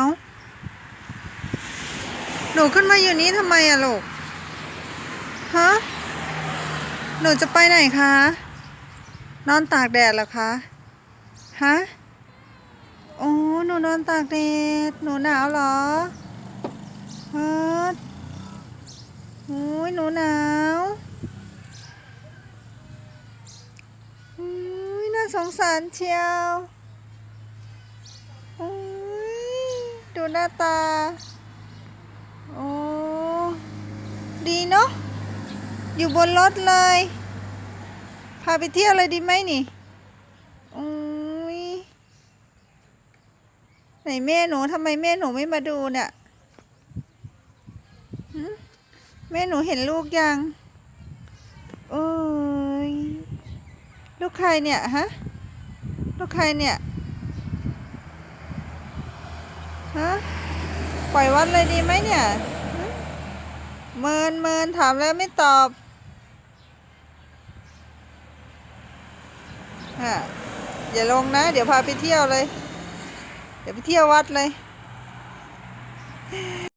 เอาหนูขึ้นมาอยู่นี้ทำไมอะลูก ฮะ หนูจะไปไหนคะ นอนตากแดดเหรอคะ ฮะ โอ้ หนูนอนตากแดด หนูหนาวเหรอฮะโอ้ยหนูหนาวอุ้ยน่าสงสารเชียวอุ้ย ดูหน้าตา โอ้ ดีเนาะ อยู่บนรถเลย พาไปเที่ยวเลยดีไหมนี่อุ้ยไหนแม่หนูทำไมแม่หนูไม่มาดูเนี่ยหึแม่หนูเห็นลูกยังเอ้ย ลูกใครเนี่ยฮะ ลูกใครเนี่ย ฮะปล่อยวัดเลยดีไหมเนี่ยเมินเมินถามแล้วไม่ตอบฮะอย่าลงนะ เดี๋ยวพาไปเที่ยวเลย เดี๋ยวไปเที่ยววัดเลย